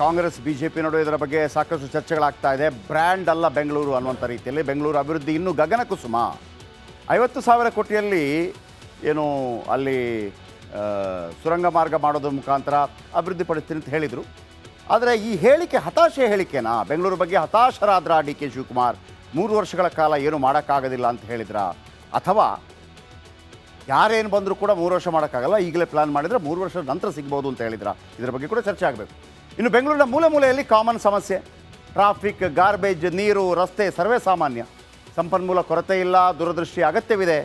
Congress, BJP ನಡುವೆ ಇದರ ಬಗ್ಗೆ ಸಾಕಷ್ಟು ಚರ್ಚೆಗಳಾಗ್ತಾ ಇದೆ. ಬ್ರ್ಯಾಂಡ್ ಅಲ್ಲ ಬೆಂಗಳೂರು ಅನ್ನುವಂಥ ರೀತಿಯಲ್ಲಿ ಬೆಂಗಳೂರು ಅಭಿವೃದ್ಧಿ ಇನ್ನೂ ಗಗನ ಕುಸುಮ ಐವತ್ತು ಸಾವಿರ ಕೋಟಿಯಲ್ಲಿ ಏನು ಅಲ್ಲಿ ಸುರಂಗ ಮಾರ್ಗ ಮಾಡೋದ್ರ ಮುಖಾಂತರ ಅಭಿವೃದ್ಧಿ ಪಡಿಸ್ತೀನಿ ಅಂತ ಹೇಳಿದರು. ಆದರೆ ಈ ಹೇಳಿಕೆ ಹತಾಶೆ ಹೇಳಿಕೆನಾ? ಬೆಂಗಳೂರು ಬಗ್ಗೆ ಹತಾಶರಾದ್ರ ಡಿ ಕೆ ಶಿವಕುಮಾರ್? ಮೂರು ವರ್ಷಗಳ ಕಾಲ ಏನು ಮಾಡೋಕ್ಕಾಗೋದಿಲ್ಲ ಅಂತ ಹೇಳಿದ್ರ? ಅಥವಾ ಯಾರೇನು ಬಂದರೂ ಕೂಡ ಮೂರು ವರ್ಷ ಮಾಡೋಕ್ಕಾಗಲ್ಲ, ಈಗಲೇ ಪ್ಲಾನ್ ಮಾಡಿದರೆ ಮೂರು ವರ್ಷದ ನಂತರ ಸಿಗ್ಬೋದು ಅಂತ ಹೇಳಿದ್ರ? ಇದರ ಬಗ್ಗೆ ಕೂಡ ಚರ್ಚೆ ಆಗಬೇಕು. ಇನ್ನು ಬೆಂಗಳೂರಿನ ಮೂಲೆ ಮೂಲೆಯಲ್ಲಿ ಕಾಮನ್ ಸಮಸ್ಯೆ. ಟ್ರಾಫಿಕ್, ಗಾರ್ಬೇಜ್, ನೀರು, ರಸ್ತೆ, ಸರ್ವೇ ಸಾಮಾನ್ಯ. ಸಂಪನ್ಮೂಲ ಕೊರತೆ ಇಲ್ಲ, ದೂರದೃಷ್ಟಿ ಅಗತ್ಯವಿದೆ.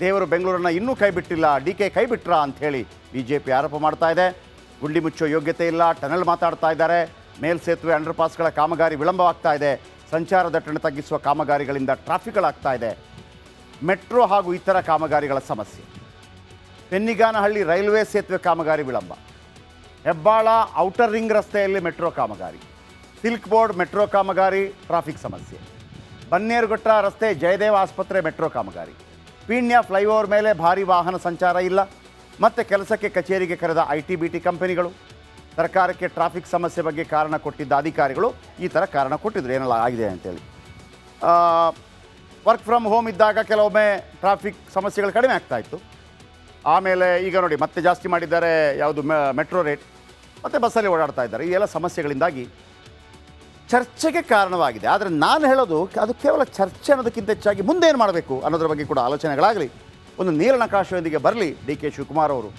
ದೇವರು ಬೆಂಗಳೂರನ್ನ ಇನ್ನೂ ಕೈ ಬಿಟ್ಟಿಲ್ಲ ಡಿ ಕೆ ಕೈ ಬಿಟ್ರಾ ಅಂಥೇಳಿ ಬಿ ಜೆ ಪಿ ಆರೋಪ ಮಾಡ್ತಾ ಇದೆ. ಗುಂಡಿ ಮುಚ್ಚೋ ಯೋಗ್ಯತೆ ಇಲ್ಲ, ಟನಲ್ ಮಾತಾಡ್ತಾ ಇದ್ದಾರೆ. ಮೇಲ್ಸೇತುವೆ ಅಂಡರ್ ಪಾಸ್ಗಳ ಕಾಮಗಾರಿ ವಿಳಂಬವಾಗ್ತಾ ಇದೆ. ಸಂಚಾರ ದಟ್ಟಣೆ ತಗ್ಗಿಸುವ ಕಾಮಗಾರಿಗಳಿಂದ ಟ್ರಾಫಿಕ್ಗಳಾಗ್ತಾ ಇದೆ. ಮೆಟ್ರೋ ಹಾಗೂ ಇತರ ಕಾಮಗಾರಿಗಳ ಸಮಸ್ಯೆ. ಪೆನ್ನಿಗಾನಹಳ್ಳಿ ರೈಲ್ವೆ ಸೇತುವೆ ಕಾಮಗಾರಿ ವಿಳಂಬ. ಹೆಬ್ಬಾಳ ಔಟರ್ ರಿಂಗ್ ರಸ್ತೆಯಲ್ಲಿ ಮೆಟ್ರೋ ಕಾಮಗಾರಿ. ಸಿಲ್ಕ್ ಬೋರ್ಡ್ ಮೆಟ್ರೋ ಕಾಮಗಾರಿ, ಟ್ರಾಫಿಕ್ ಸಮಸ್ಯೆ. ಬನ್ನೇರುಘಟ್ಟ ರಸ್ತೆ ಜಯದೇವ ಆಸ್ಪತ್ರೆ ಮೆಟ್ರೋ ಕಾಮಗಾರಿ. ಪೀಣ್ಯ ಫ್ಲೈಓವರ್ ಮೇಲೆ ಭಾರಿ ವಾಹನ ಸಂಚಾರ ಇಲ್ಲ. ಮತ್ತೆ ಕೆಲಸಕ್ಕೆ ಕಚೇರಿಗೆ ಕರೆದ ಐ ಟಿ ಕಂಪನಿಗಳು. ಸರ್ಕಾರಕ್ಕೆ ಟ್ರಾಫಿಕ್ ಸಮಸ್ಯೆ ಬಗ್ಗೆ ಕಾರಣ ಕೊಟ್ಟಿದ್ದ ಅಧಿಕಾರಿಗಳು ಈ ಥರ ಕಾರಣ ಕೊಟ್ಟಿದ್ರು. ಏನೆಲ್ಲ, ಆಗಿದೆ ಅಂತೇಳಿ. ವರ್ಕ್ ಫ್ರಮ್ ಹೋಮ್ ಇದ್ದಾಗ ಕೆಲವೊಮ್ಮೆ ಟ್ರಾಫಿಕ್ ಸಮಸ್ಯೆಗಳು ಕಡಿಮೆ ಆಗ್ತಾ ಇತ್ತು. ಆಮೇಲೆ ಈಗ ನೋಡಿ, ಮತ್ತೆ ಜಾಸ್ತಿ ಮಾಡಿದ್ದಾರೆ ಯಾವುದು ಮೆಟ್ರೋ ರೇಟ್. ಮತ್ತು ಬಸ್ಸಲ್ಲಿ ಓಡಾಡ್ತಾ ಇದ್ದಾರೆ. ಈ ಎಲ್ಲ ಸಮಸ್ಯೆಗಳಿಂದಾಗಿ ಚರ್ಚೆಗೆ ಕಾರಣವಾಗಿದೆ. ಆದರೆ ನಾನು ಹೇಳೋದು ಅದು ಕೇವಲ ಚರ್ಚೆ ಅನ್ನೋದಕ್ಕಿಂತ ಹೆಚ್ಚಾಗಿ ಮುಂದೆ ಏನು ಮಾಡಬೇಕು ಅನ್ನೋದ್ರ ಬಗ್ಗೆ ಕೂಡ ಆಲೋಚನೆಗಳಾಗಲಿ, ಒಂದು ನೀಲನಕಾಶದೊಂದಿಗೆ ಬರಲಿ ಡಿ ಕೆ ಶಿವಕುಮಾರ್ ಅವರು.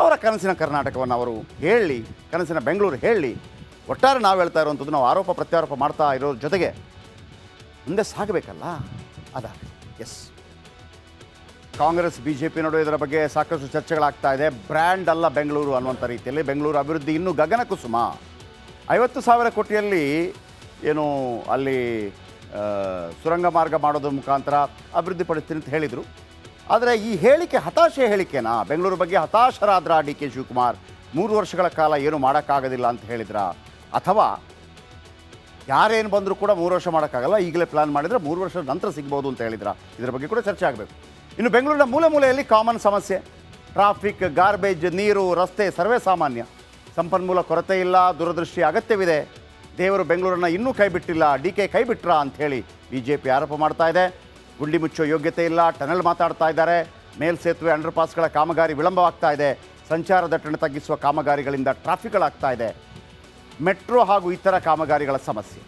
ಅವರ ಕನಸಿನ ಕರ್ನಾಟಕವನ್ನು ಅವರು ಹೇಳಿ, ಕನಸಿನ ಬೆಂಗಳೂರು ಹೇಳಿ, ಒಟ್ಟಾರೆ ನಾವು ಹೇಳ್ತಾ ಇರುವಂಥದ್ದು ನಾವು ಆರೋಪ ಪ್ರತ್ಯಾರೋಪ ಮಾಡ್ತಾ ಇರೋದ್ರ ಜೊತೆಗೆ ಮುಂದೆ ಸಾಗಬೇಕಲ್ಲ? ಅದಾಗಲಿ. ಎಸ್ ಕಾಂಗ್ರೆಸ್, ಬಿಜೆಪಿ ನಡುವೆ ಇದರ ಬಗ್ಗೆ ಸಾಕಷ್ಟು ಚರ್ಚೆಗಳಾಗ್ತಾ ಇದೆ. ಬ್ರ್ಯಾಂಡ್ ಅಲ್ಲ ಬೆಂಗಳೂರು ಅನ್ನುವಂಥ ರೀತಿಯಲ್ಲಿ ಬೆಂಗಳೂರು ಅಭಿವೃದ್ಧಿ ಇನ್ನೂ ಗಗನ ಕುಸುಮ ಐವತ್ತು ಸಾವಿರ ಕೋಟಿಯಲ್ಲಿ ಏನು ಅಲ್ಲಿ ಸುರಂಗ ಮಾರ್ಗ ಮಾಡೋದ್ರ ಮುಖಾಂತರ ಅಭಿವೃದ್ಧಿ ಪಡಿಸ್ತೀನಿ ಅಂತ ಹೇಳಿದರು. ಆದರೆ ಈ ಹೇಳಿಕೆ ಹತಾಶೆ ಹೇಳಿಕೆನಾ? ಬೆಂಗಳೂರು ಬಗ್ಗೆ ಹತಾಶರಾದ್ರ ಡಿ ಕೆ ಶಿವಕುಮಾರ್? ಮೂರು ವರ್ಷಗಳ ಕಾಲ ಏನು ಮಾಡೋಕ್ಕಾಗೋದಿಲ್ಲ ಅಂತ ಹೇಳಿದ್ರ? ಅಥವಾ ಯಾರೇನು ಬಂದರೂ ಕೂಡ ಮೂರು ವರ್ಷ ಮಾಡೋಕ್ಕಾಗಲ್ಲ. ಈಗಲೇ ಪ್ಲಾನ್ ಮಾಡಿದರೆ ಮೂರು ವರ್ಷದ ನಂತರ ಸಿಗ್ಬೋದು ಅಂತ ಹೇಳಿದ್ರ. ಇದ್ರ ಬಗ್ಗೆ ಕೂಡ ಚರ್ಚೆ ಆಗಬೇಕು. ಇನ್ನು ಬೆಂಗಳೂರಿನ ಮೂಲೆ ಮೂಲೆಯಲ್ಲಿ ಕಾಮನ್ ಸಮಸ್ಯೆ. ಟ್ರಾಫಿಕ್ ಗಾರ್ಬೇಜ್ ನೀರು, ರಸ್ತೆ, ಸರ್ವೇ ಸಾಮಾನ್ಯ. ಸಂಪನ್ಮೂಲ ಕೊರತೆ ಇಲ್ಲ, ದೂರದೃಷ್ಟಿ ಅಗತ್ಯವಿದೆ. ದೇವರು ಬೆಂಗಳೂರನ್ನ ಇನ್ನೂ ಕೈ ಬಿಟ್ಟಿಲ್ಲ, ಡಿ ಕೆ ಕೈ ಬಿಟ್ರಾ ಅಂಥೇಳಿ ಬಿ ಜೆ ಪಿ ಆರೋಪ ಮಾಡ್ತಾ ಇದೆ. ಗುಂಡಿ ಮುಚ್ಚೋ ಯೋಗ್ಯತೆ ಇಲ್ಲ, ಟನಲ್ ಮಾತಾಡ್ತಾ ಇದ್ದಾರೆ. ಮೇಲ್ಸೇತುವೆ ಅಂಡರ್ ಪಾಸ್ಗಳ ಕಾಮಗಾರಿ ವಿಳಂಬವಾಗ್ತಾ ಇದೆ. ಸಂಚಾರ ದಟ್ಟಣೆ ತಗ್ಗಿಸುವ ಕಾಮಗಾರಿಗಳಿಂದ ಟ್ರಾಫಿಕ್ಗಳಾಗ್ತಾ ಇದೆ. ಮೆಟ್ರೋ ಹಾಗೂ ಇತರ ಕಾಮಗಾರಿಗಳ ಸಮಸ್ಯೆ.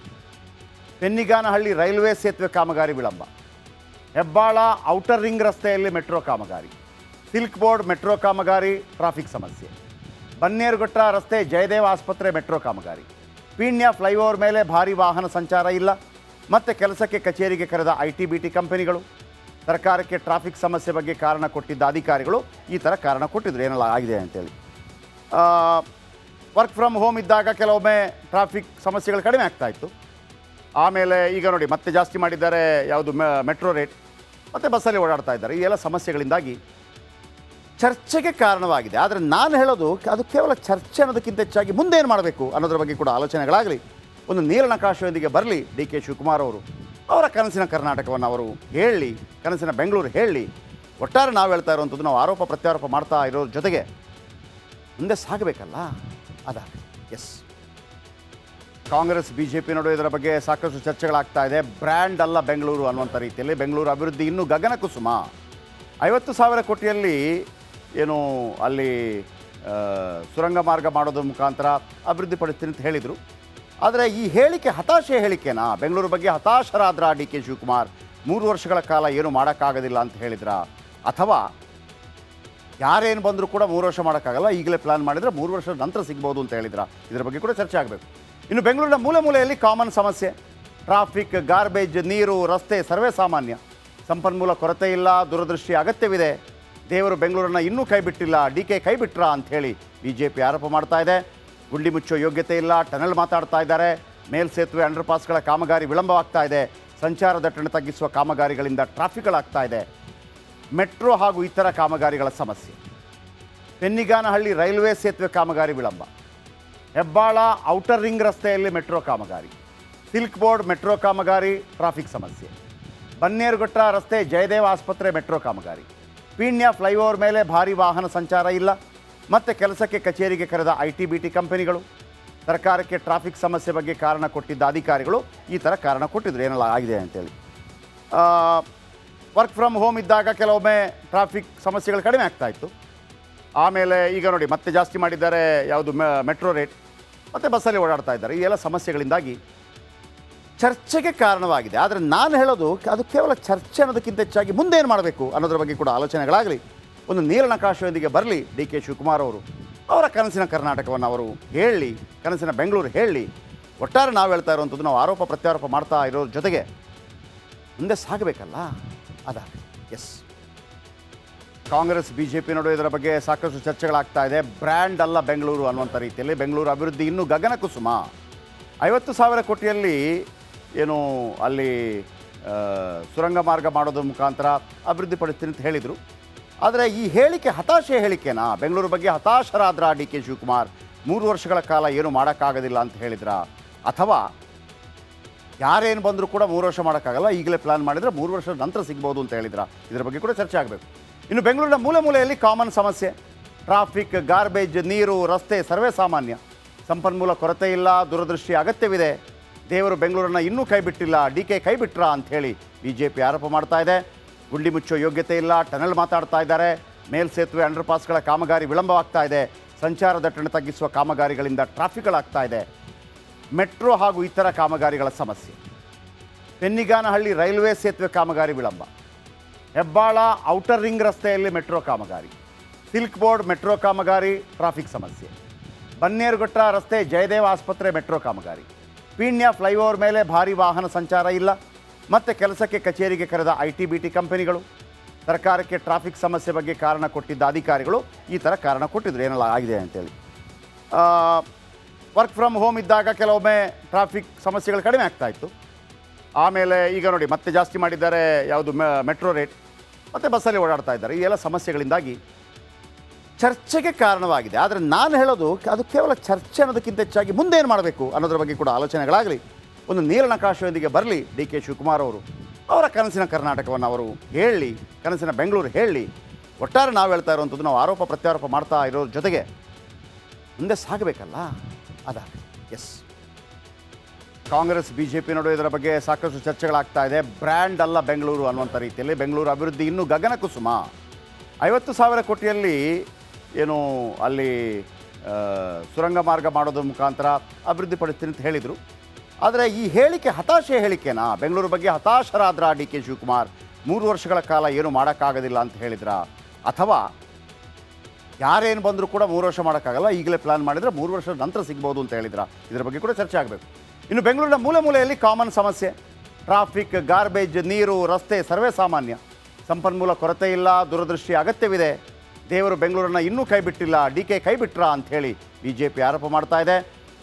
ಪೆನ್ನಿಗಾನಹಳ್ಳಿ ರೈಲ್ವೆ ಸೇತುವೆ ಕಾಮಗಾರಿ ವಿಳಂಬ. ಹೆಬ್ಬಾಳ ಔಟರ್ ರಿಂಗ್ ರಸ್ತೆಯಲ್ಲಿ ಮೆಟ್ರೋ ಕಾಮಗಾರಿ. ಸಿಲ್ಕ್ ಬೋರ್ಡ್ ಮೆಟ್ರೋ ಕಾಮಗಾರಿ, ಟ್ರಾಫಿಕ್ ಸಮಸ್ಯೆ. ಬನ್ನೇರುಘಟ್ಟ ರಸ್ತೆ ಜಯದೇವ ಆಸ್ಪತ್ರೆ ಮೆಟ್ರೋ ಕಾಮಗಾರಿ. ಪೀಣ್ಯ ಫ್ಲೈಓವರ್ ಮೇಲೆ ಭಾರಿ ವಾಹನ ಸಂಚಾರ ಇಲ್ಲ. ಮತ್ತೆ ಕೆಲಸಕ್ಕೆ ಕಚೇರಿಗೆ ಕರೆದ ಐ ಟಿ ಬಿ ಟಿ ಕಂಪನಿಗಳು. ಸರ್ಕಾರಕ್ಕೆ ಟ್ರಾಫಿಕ್ ಸಮಸ್ಯೆ ಬಗ್ಗೆ ಕಾರಣ ಕೊಟ್ಟಿದ್ದ ಅಧಿಕಾರಿಗಳು ಈ ಥರ ಕಾರಣ ಕೊಟ್ಟಿದ್ರು. ಏನೆಲ್ಲ ಆಗಿದೆ ಅಂತೇಳಿ. ವರ್ಕ್ ಫ್ರಮ್ ಹೋಮ್ ಇದ್ದಾಗ ಕೆಲವೊಮ್ಮೆ ಟ್ರಾಫಿಕ್ ಸಮಸ್ಯೆಗಳು ಕಡಿಮೆ ಆಗ್ತಾ ಇತ್ತು. ಆಮೇಲೆ ಈಗ ನೋಡಿ, ಮತ್ತೆ ಜಾಸ್ತಿ ಮಾಡಿದ್ದಾರೆ ಯಾವುದು ಮೆಟ್ರೋ ರೇಟ್, ಮತ್ತು ಬಸ್ಸಲ್ಲಿ ಓಡಾಡ್ತಾ ಇದ್ದಾರೆ. ಈ ಎಲ್ಲ ಸಮಸ್ಯೆಗಳಿಂದಾಗಿ ಚರ್ಚೆಗೆ ಕಾರಣವಾಗಿದೆ. ಆದರೆ ನಾನು ಹೇಳೋದು, ಅದು ಕೇವಲ ಚರ್ಚೆ ಅನ್ನೋದಕ್ಕಿಂತ ಹೆಚ್ಚಾಗಿ ಮುಂದೆ ಏನು ಮಾಡಬೇಕು ಅನ್ನೋದ್ರ ಬಗ್ಗೆ ಕೂಡ ಆಲೋಚನೆಗಳಾಗಲಿ, ಒಂದು ನೀಲನಕಾಶದೊಂದಿಗೆ ಬರಲಿ, ಡಿ ಕೆ ಶಿವಕುಮಾರ್ ಅವರು, ಅವರ ಕನಸಿನ ಕರ್ನಾಟಕವನ್ನು ಅವರು ಹೇಳಿ, ಕನಸಿನ ಬೆಂಗಳೂರು ಹೇಳಿ, ಒಟ್ಟಾರೆ ನಾವು ಹೇಳ್ತಾ ಇರುವಂಥದ್ದು ನಾವು ಆರೋಪ ಪ್ರತ್ಯಾರೋಪ ಮಾಡ್ತಾ ಇರೋ ಜೊತೆಗೆ ಮುಂದೆ ಸಾಗಬೇಕಲ್ಲ? ಅದಾಗಲಿ ಎಸ್ ಕಾಂಗ್ರೆಸ್, ಬಿಜೆಪಿ ನಡುವೆ ಇದರ ಬಗ್ಗೆ ಸಾಕಷ್ಟು ಚರ್ಚೆಗಳಾಗ್ತಾ ಇದೆ. ಬ್ರ್ಯಾಂಡ್ ಅಲ್ಲ ಬೆಂಗಳೂರು ಅನ್ನುವಂಥ ರೀತಿಯಲ್ಲಿ. ಬೆಂಗಳೂರು ಅಭಿವೃದ್ಧಿ ಇನ್ನೂ ಗಗನ ಕುಸುಮ ಐವತ್ತು ಸಾವಿರ ಕೋಟಿಯಲ್ಲಿ ಏನು ಅಲ್ಲಿ ಸುರಂಗ ಮಾರ್ಗ ಮಾಡೋದ್ರ ಮುಖಾಂತರ ಅಭಿವೃದ್ಧಿ ಪಡಿಸ್ತೀನಿ ಅಂತ ಹೇಳಿದರು. ಆದರೆ ಈ ಹೇಳಿಕೆ ಹತಾಶೆ ಹೇಳಿಕೆನಾ? ಬೆಂಗಳೂರು ಬಗ್ಗೆ ಹತಾಶರಾದ್ರ ಡಿ ಕೆ ಶಿವಕುಮಾರ್? ಮೂರು ವರ್ಷಗಳ ಕಾಲ ಏನು ಮಾಡೋಕ್ಕಾಗೋದಿಲ್ಲ ಅಂತ ಹೇಳಿದ್ರ? ಅಥವಾ ಯಾರೇನು ಬಂದರೂ ಕೂಡ ಮೂರು ವರ್ಷ ಮಾಡೋಕ್ಕಾಗಲ್ಲ. ಈಗಲೇ ಪ್ಲಾನ್ ಮಾಡಿದರೆ ಮೂರು ವರ್ಷದ ನಂತರ ಸಿಗ್ಬೋದು ಅಂತ ಹೇಳಿದ್ರ. ಇದ್ರ ಬಗ್ಗೆ ಕೂಡ ಚರ್ಚೆ ಆಗಬೇಕು. ಇನ್ನು ಬೆಂಗಳೂರಿನ ಮೂಲೆ ಮೂಲೆಯಲ್ಲಿ ಕಾಮನ್ ಸಮಸ್ಯೆ. ಟ್ರಾಫಿಕ್ ಗಾರ್ಬೇಜ್ ನೀರು, ರಸ್ತೆ, ಸರ್ವೇ ಸಾಮಾನ್ಯ. ಸಂಪನ್ಮೂಲ ಕೊರತೆ ಇಲ್ಲ, ದೂರದೃಷ್ಟಿ ಅಗತ್ಯವಿದೆ. ದೇವರು ಬೆಂಗಳೂರನ್ನ ಇನ್ನೂ ಕೈ ಬಿಟ್ಟಿಲ್ಲ, ಡಿ ಕೆ ಕೈ ಬಿಟ್ರಾ ಅಂಥೇಳಿ ಬಿ ಜೆ ಪಿ ಆರೋಪ ಮಾಡ್ತಾ ಇದೆ. ಗುಂಡಿ ಮುಚ್ಚೋ ಯೋಗ್ಯತೆ ಇಲ್ಲ, ಟನಲ್ ಮಾತಾಡ್ತಾ ಇದ್ದಾರೆ. ಮೇಲ್ಸೇತುವೆ ಅಂಡರ್ ಪಾಸ್ಗಳ ಕಾಮಗಾರಿ ವಿಳಂಬವಾಗ್ತಾ ಇದೆ. ಸಂಚಾರ ದಟ್ಟಣೆ ತಗ್ಗಿಸುವ ಕಾಮಗಾರಿಗಳಿಂದ ಟ್ರಾಫಿಕ್ಗಳಾಗ್ತಾ ಇದೆ. ಮೆಟ್ರೋ ಹಾಗೂ ಇತರ ಕಾಮಗಾರಿಗಳ ಸಮಸ್ಯೆ. ಪೆನ್ನಿಗಾನಹಳ್ಳಿ ರೈಲ್ವೆ ಸೇತುವೆ ಕಾಮಗಾರಿ ವಿಳಂಬ. ಹೆಬ್ಬಾಳ ಔಟರ್ ರಿಂಗ್ ರಸ್ತೆಯಲ್ಲಿ ಮೆಟ್ರೋ ಕಾಮಗಾರಿ. ಸಿಲ್ಕ್ ಬೋರ್ಡ್ ಮೆಟ್ರೋ ಕಾಮಗಾರಿ, ಟ್ರಾಫಿಕ್ ಸಮಸ್ಯೆ. ಬನ್ನೇರುಘಟ್ಟ ರಸ್ತೆ ಜಯದೇವ ಆಸ್ಪತ್ರೆ ಮೆಟ್ರೋ ಕಾಮಗಾರಿ. ಪೀಣ್ಯ ಫ್ಲೈಓವರ್ ಮೇಲೆ ಭಾರಿ ವಾಹನ ಸಂಚಾರ ಇಲ್ಲ. ಮತ್ತೆ ಕೆಲಸಕ್ಕೆ ಕಚೇರಿಗೆ ಕರೆದ ಐ ಟಿ ಬಿ ಟಿ ಕಂಪನಿಗಳು. ಸರ್ಕಾರಕ್ಕೆ ಟ್ರಾಫಿಕ್ ಸಮಸ್ಯೆ ಬಗ್ಗೆ ಕಾರಣ ಕೊಟ್ಟಿದ್ದ ಅಧಿಕಾರಿಗಳು ಈ ಥರ ಕಾರಣ ಕೊಟ್ಟಿದ್ರು. ಏನೆಲ್ಲ ಆಗಿದೆ ಅಂತೇಳಿ. ವರ್ಕ್ ಫ್ರಮ್ ಹೋಮ್ ಇದ್ದಾಗ ಕೆಲವೊಮ್ಮೆ ಟ್ರಾಫಿಕ್ ಸಮಸ್ಯೆಗಳು ಕಡಿಮೆ ಆಗ್ತಾ ಇತ್ತು. ಆಮೇಲೆ ಈಗ ನೋಡಿ, ಮತ್ತೆ ಜಾಸ್ತಿ ಮಾಡಿದ್ದಾರೆ ಯಾವುದು ಮೆಟ್ರೋ ರೇಟ್, ಮತ್ತು ಬಸ್ಸಲ್ಲಿ ಓಡಾಡ್ತಾ ಇದ್ದಾರೆ. ಈ ಎಲ್ಲ ಸಮಸ್ಯೆಗಳಿಂದಾಗಿ ಚರ್ಚೆಗೆ ಕಾರಣವಾಗಿದೆ. ಆದರೆ ನಾನು ಹೇಳೋದು, ಅದು ಕೇವಲ ಚರ್ಚೆ ಅನ್ನೋದಕ್ಕಿಂತ ಹೆಚ್ಚಾಗಿ ಮುಂದೆ ಏನು ಮಾಡಬೇಕು ಅನ್ನೋದ್ರ ಬಗ್ಗೆ ಕೂಡ ಆಲೋಚನೆಗಳಾಗಲಿ, ಒಂದು ನೀಲನಕಾಶದೊಂದಿಗೆ ಬರಲಿ ಡಿ ಕೆ ಶಿವಕುಮಾರ್ ಅವರು. ಅವರ ಕನಸಿನ ಕರ್ನಾಟಕವನ್ನು ಅವರು ಹೇಳಿ, ಕನಸಿನ ಬೆಂಗಳೂರು ಹೇಳಿ, ಒಟ್ಟಾರೆ ನಾವು ಹೇಳ್ತಾ ಇರುವಂಥದ್ದು ನಾವು ಆರೋಪ ಪ್ರತ್ಯಾರೋಪ ಮಾಡ್ತಾ ಇರೋ ಜೊತೆಗೆ ಮುಂದೆ ಸಾಗಬೇಕಲ್ಲ? ಅದಾಗಲಿ S Congress B J P ನಡುವೆ ಇದರ ಬಗ್ಗೆ ಸಾಕಷ್ಟು ಚರ್ಚೆಗಳಾಗ್ತಾ ಇದೆ. ಬ್ರ್ಯಾಂಡ್ ಅಲ್ಲ ಬೆಂಗಳೂರು ಅನ್ನುವಂಥ ರೀತಿಯಲ್ಲಿ. ಬೆಂಗಳೂರು ಅಭಿವೃದ್ಧಿ ಇನ್ನೂ ಗಗನ ಕುಸುಮ ಐವತ್ತು ಸಾವಿರ ಕೋಟಿಯಲ್ಲಿ ಏನು ಅಲ್ಲಿ ಸುರಂಗ ಮಾರ್ಗ ಮಾಡೋದ್ರ ಮುಖಾಂತರ ಅಭಿವೃದ್ಧಿ ಪಡಿಸ್ತೀನಿ ಅಂತ ಹೇಳಿದರು. ಆದರೆ ಈ ಹೇಳಿಕೆ ಹತಾಶೆ ಹೇಳಿಕೆನಾ? ಬೆಂಗಳೂರು ಬಗ್ಗೆ ಹತಾಶರಾದ್ರ ಡಿ ಕೆ ಶಿವಕುಮಾರ್? ಮೂರು ವರ್ಷಗಳ ಕಾಲ ಏನು ಮಾಡೋಕ್ಕಾಗೋದಿಲ್ಲ ಅಂತ ಹೇಳಿದ್ರ? ಅಥವಾ ಯಾರೇನು ಬಂದರೂ ಕೂಡ ಮೂರು ವರ್ಷ ಮಾಡೋಕ್ಕಾಗಲ್ಲ. ಈಗಲೇ ಪ್ಲಾನ್ ಮಾಡಿದರೆ ಮೂರು ವರ್ಷದ ನಂತರ ಸಿಗ್ಬೋದು ಅಂತ ಹೇಳಿದ್ರ. ಇದರ ಬಗ್ಗೆ ಕೂಡ ಚರ್ಚೆ ಆಗಬೇಕು. ಇನ್ನು ಬೆಂಗಳೂರಿನ ಮೂಲೆ ಮೂಲೆಯಲ್ಲಿ ಕಾಮನ್ ಸಮಸ್ಯೆ. ಟ್ರಾಫಿಕ್ ಗಾರ್ಬೇಜ್ ನೀರು, ರಸ್ತೆ, ಸರ್ವೇ ಸಾಮಾನ್ಯ. ಸಂಪನ್ಮೂಲ ಕೊರತೆ ಇಲ್ಲ, ದೂರದೃಷ್ಟಿ ಅಗತ್ಯವಿದೆ. ದೇವರು ಬೆಂಗಳೂರನ್ನ ಇನ್ನೂ ಕೈ ಬಿಟ್ಟಿಲ್ಲ, ಡಿ ಕೆ ಕೈ ಬಿಟ್ರಾ ಅಂಥೇಳಿ ಬಿ ಜೆ ಪಿ ಆರೋಪ ಮಾಡ್ತಾ ಇದೆ. ಗುಂಡಿ ಮುಚ್ಚೋ ಯೋಗ್ಯತೆ ಇಲ್ಲ, ಟನಲ್ ಮಾತಾಡ್ತಾ ಇದ್ದಾರೆ. ಮೇಲ್ಸೇತುವೆ ಅಂಡರ್ ಪಾಸ್ಗಳ ಕಾಮಗಾರಿ ವಿಳಂಬವಾಗ್ತಾ ಇದೆ. ಸಂಚಾರ ದಟ್ಟಣೆ ತಗ್ಗಿಸುವ ಕಾಮಗಾರಿಗಳಿಂದ ಟ್ರಾಫಿಕ್ಗಳಾಗ್ತಾ ಇದೆ. ಮೆಟ್ರೋ ಹಾಗೂ ಇತರ ಕಾಮಗಾರಿಗಳ ಸಮಸ್ಯೆ. ಪೆನ್ನಿಗಾನಹಳ್ಳಿ ರೈಲ್ವೆ ಸೇತುವೆ ಕಾಮಗಾರಿ ವಿಳಂಬ. ಹೆಬ್ಬಾಳ ಔಟರ್ ರಿಂಗ್ ರಸ್ತೆಯಲ್ಲಿ ಮೆಟ್ರೋ ಕಾಮಗಾರಿ. ಸಿಲ್ಕ್ ಬೋರ್ಡ್ ಮೆಟ್ರೋ ಕಾಮಗಾರಿ, ಟ್ರಾಫಿಕ್ ಸಮಸ್ಯೆ. ಬನ್ನೇರುಘಟ್ಟ ರಸ್ತೆ ಜಯದೇವ ಆಸ್ಪತ್ರೆ ಮೆಟ್ರೋ ಕಾಮಗಾರಿ. ಪೀಣ್ಯ ಫ್ಲೈಓವರ್ ಮೇಲೆ ಭಾರಿ ವಾಹನ ಸಂಚಾರ ಇಲ್ಲ. ಮತ್ತೆ ಕೆಲಸಕ್ಕೆ ಕಚೇರಿಗೆ ಕರೆದ ಐ ಟಿ ಬಿ ಟಿ ಕಂಪನಿಗಳು. ಸರ್ಕಾರಕ್ಕೆ ಟ್ರಾಫಿಕ್ ಸಮಸ್ಯೆ ಬಗ್ಗೆ ಕಾರಣ ಕೊಟ್ಟಿದ್ದ ಅಧಿಕಾರಿಗಳು ಈ ಥರ ಕಾರಣ ಕೊಟ್ಟಿದ್ರು. ಏನೆಲ್ಲ ಆಗಿದೆ ಅಂತೇಳಿ. ವರ್ಕ್ ಫ್ರಮ್ ಹೋಮ್ ಇದ್ದಾಗ ಕೆಲವೊಮ್ಮೆ ಟ್ರಾಫಿಕ್ ಸಮಸ್ಯೆಗಳು ಕಡಿಮೆ ಆಗ್ತಾ ಇತ್ತು. ಆಮೇಲೆ ಈಗ ನೋಡಿ, ಮತ್ತೆ ಜಾಸ್ತಿ ಮಾಡಿದ್ದಾರೆ ಯಾವುದು ಮೆಟ್ರೋ ರೇಟ್, ಮತ್ತು ಬಸ್ಸಲ್ಲಿ ಓಡಾಡ್ತಾ ಇದ್ದಾರೆ. ಈ ಎಲ್ಲ ಸಮಸ್ಯೆಗಳಿಂದಾಗಿ ಚರ್ಚೆಗೆ ಕಾರಣವಾಗಿದೆ. ಆದರೆ ನಾನು ಹೇಳೋದು, ಅದು ಕೇವಲ ಚರ್ಚೆ ಅನ್ನೋದಕ್ಕಿಂತ ಹೆಚ್ಚಾಗಿ ಮುಂದೆ ಏನು ಮಾಡಬೇಕು ಅನ್ನೋದ್ರ ಬಗ್ಗೆ ಕೂಡ ಆಲೋಚನೆಗಳಾಗಲಿ, ಒಂದು ನೀಲನಕಾಶದೊಂದಿಗೆ ಬರಲಿ, ಡಿ ಕೆ ಶಿವಕುಮಾರ್ ಅವರು, ಅವರ ಕನಸಿನ ಕರ್ನಾಟಕವನ್ನು ಅವರು ಹೇಳಿ, ಕನಸಿನ ಬೆಂಗಳೂರು ಹೇಳಿ, ಒಟ್ಟಾರೆ ನಾವು ಹೇಳ್ತಾ ಇರುವಂಥದ್ದು ನಾವು ಆರೋಪ ಪ್ರತ್ಯಾರೋಪ ಮಾಡ್ತಾ ಇರೋ ಜೊತೆಗೆ ಮುಂದೆ ಸಾಗಬೇಕಲ್ಲ? ಅದಾಗಲಿ S Congress B J P ನಡುವೆ ಇದರ ಬಗ್ಗೆ ಸಾಕಷ್ಟು ಚರ್ಚೆಗಳಾಗ್ತಾ ಇದೆ. ಬ್ರ್ಯಾಂಡ್ ಅಲ್ಲ ಬೆಂಗಳೂರು ಅನ್ನುವಂಥ ರೀತಿಯಲ್ಲಿ. ಬೆಂಗಳೂರು ಅಭಿವೃದ್ಧಿ ಇನ್ನೂ ಗಗನ ಕುಸುಮ ಐವತ್ತು ಸಾವಿರ ಕೋಟಿಯಲ್ಲಿ ಏನು ಅಲ್ಲಿ ಸುರಂಗ ಮಾರ್ಗ ಮಾಡೋದ್ರ ಮುಖಾಂತರ ಅಭಿವೃದ್ಧಿ ಪಡಿಸ್ತೀನಿ ಅಂತ ಹೇಳಿದರು. ಆದರೆ ಈ ಹೇಳಿಕೆ ಹತಾಶೆ ಹೇಳಿಕೆನಾ? ಬೆಂಗಳೂರು ಬಗ್ಗೆ ಹತಾಶರಾದ್ರ ಡಿ ಕೆ ಶಿವಕುಮಾರ್? ಮೂರು ವರ್ಷಗಳ ಕಾಲ ಏನು ಮಾಡೋಕ್ಕಾಗೋದಿಲ್ಲ ಅಂತ ಹೇಳಿದ್ರ? ಅಥವಾ ಯಾರೇನು ಬಂದರೂ ಕೂಡ ಮೂರು ವರ್ಷ ಮಾಡೋಕ್ಕಾಗಲ್ಲ. ಈಗಲೇ ಪ್ಲಾನ್ ಮಾಡಿದರೆ ಮೂರು ವರ್ಷದ ನಂತರ ಸಿಗ್ಬೋದು ಅಂತ ಹೇಳಿದ್ರ. ಇದರ ಬಗ್ಗೆ ಕೂಡ ಚರ್ಚೆ ಆಗಬೇಕು. ಇನ್ನು ಬೆಂಗಳೂರಿನ ಮೂಲೆ ಮೂಲೆಯಲ್ಲಿ ಕಾಮನ್ ಸಮಸ್ಯೆ. ಟ್ರಾಫಿಕ್ ಗಾರ್ಬೇಜ್ ನೀರು, ರಸ್ತೆ, ಸರ್ವೇ ಸಾಮಾನ್ಯ. ಸಂಪನ್ಮೂಲ ಕೊರತೆ ಇಲ್ಲ, ದೂರದೃಷ್ಟಿ ಅಗತ್ಯವಿದೆ. ದೇವರು ಬೆಂಗಳೂರನ್ನ ಇನ್ನೂ ಕೈ ಬಿಟ್ಟಿಲ್ಲ, ಡಿ ಕೆ ಕೈ ಬಿಟ್ರಾ ಅಂಥೇಳಿ ಬಿ ಜೆ ಪಿ ಆರೋಪ ಮಾಡ್ತಾ ಇದೆ.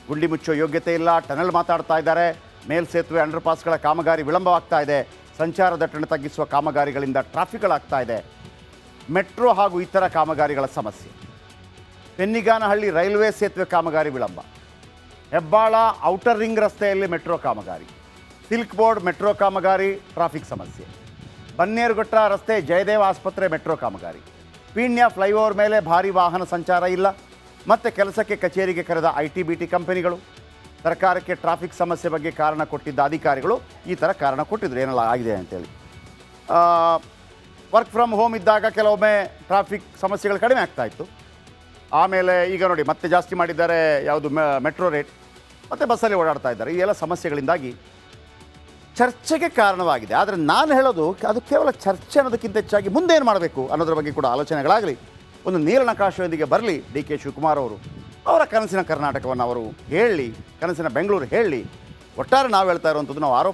ಗುಂಡಿ ಮುಚ್ಚೋ ಯೋಗ್ಯತೆ ಇಲ್ಲ, ಟನಲ್ ಮಾತಾಡ್ತಾ ಇದ್ದಾರೆ. ಮೇಲ್ಸೇತುವೆ ಅಂಡರ್ ಪಾಸ್ಗಳ ಕಾಮಗಾರಿ ವಿಳಂಬವಾಗ್ತಾ ಇದೆ. ಸಂಚಾರ ದಟ್ಟಣೆ ತಗ್ಗಿಸುವ ಕಾಮಗಾರಿಗಳಿಂದ ಟ್ರಾಫಿಕ್ಗಳಾಗ್ತಾ ಇದೆ. ಮೆಟ್ರೋ ಹಾಗೂ ಇತರ ಕಾಮಗಾರಿಗಳ ಸಮಸ್ಯೆ. ಪೆನ್ನಿಗಾನಹಳ್ಳಿ ರೈಲ್ವೆ ಸೇತುವೆ ಕಾಮಗಾರಿ ವಿಳಂಬ. ಹೆಬ್ಬಾಳ ಔಟರ್ ರಿಂಗ್ ರಸ್ತೆಯಲ್ಲಿ ಮೆಟ್ರೋ ಕಾಮಗಾರಿ. ಸಿಲ್ಕ್ ಬೋರ್ಡ್ ಮೆಟ್ರೋ ಕಾಮಗಾರಿ, ಟ್ರಾಫಿಕ್ ಸಮಸ್ಯೆ. ಬನ್ನೇರುಘಟ್ಟ ರಸ್ತೆ ಜಯದೇವ ಆಸ್ಪತ್ರೆ ಮೆಟ್ರೋ ಕಾಮಗಾರಿ. ಪೀಣ್ಯ ಫ್ಲೈಓವರ್ ಮೇಲೆ ಭಾರಿ ವಾಹನ ಸಂಚಾರ ಇಲ್ಲ. ಮತ್ತೆ ಕೆಲಸಕ್ಕೆ ಕಚೇರಿಗೆ ಕರೆದ ಐ ಟಿ ಬಿ ಟಿ ಕಂಪನಿಗಳು. ಸರ್ಕಾರಕ್ಕೆ ಟ್ರಾಫಿಕ್ ಸಮಸ್ಯೆ ಬಗ್ಗೆ ಕಾರಣ ಕೊಟ್ಟಿದ್ದ ಅಧಿಕಾರಿಗಳು ಈ ಥರ ಕಾರಣ ಕೊಟ್ಟಿದ್ರು. ಏನೆಲ್ಲ ಆಗಿದೆ ಅಂತೇಳಿ. ವರ್ಕ್ ಫ್ರಮ್ ಹೋಮ್ ಇದ್ದಾಗ ಕೆಲವೊಮ್ಮೆ ಟ್ರಾಫಿಕ್ ಸಮಸ್ಯೆಗಳು ಕಡಿಮೆ ಆಗ್ತಾ ಇತ್ತು. ಆಮೇಲೆ ಈಗ ನೋಡಿ, ಮತ್ತೆ ಜಾಸ್ತಿ ಮಾಡಿದ್ದಾರೆ ಯಾವುದು ಮೆಟ್ರೋ ರೇಟ್, ಮತ್ತು ಬಸ್ಸಲ್ಲಿ ಓಡಾಡ್ತಾ ಇದ್ದಾರೆ. ಈ ಎಲ್ಲ ಸಮಸ್ಯೆಗಳಿಂದಾಗಿ ಚರ್ಚೆಗೆ ಕಾರಣವಾಗಿದೆ. ಆದರೆ ನಾನು ಹೇಳೋದು, ಅದು ಕೇವಲ ಚರ್ಚೆ ಅನ್ನೋದಕ್ಕಿಂತ ಹೆಚ್ಚಾಗಿ ಮುಂದೆ ಏನು ಮಾಡಬೇಕು ಅನ್ನೋದ್ರ ಬಗ್ಗೆ ಕೂಡ ಆಲೋಚನೆಗಳಾಗಲಿ, ಒಂದು ನೀಲನಕಾಶದೊಂದಿಗೆ ಬರಲಿ ಡಿ ಕೆ ಶಿವಕುಮಾರ್ ಅವರು. ಅವರ ಕನಸಿನ ಕರ್ನಾಟಕವನ್ನು ಅವರು ಹೇಳಿ, ಕನಸಿನ ಬೆಂಗಳೂರು ಹೇಳಿ, ಒಟ್ಟಾರೆ ನಾವು ಹೇಳ್ತಾ ಇರುವಂಥದ್ದು ನಾವು ಆರೋಪ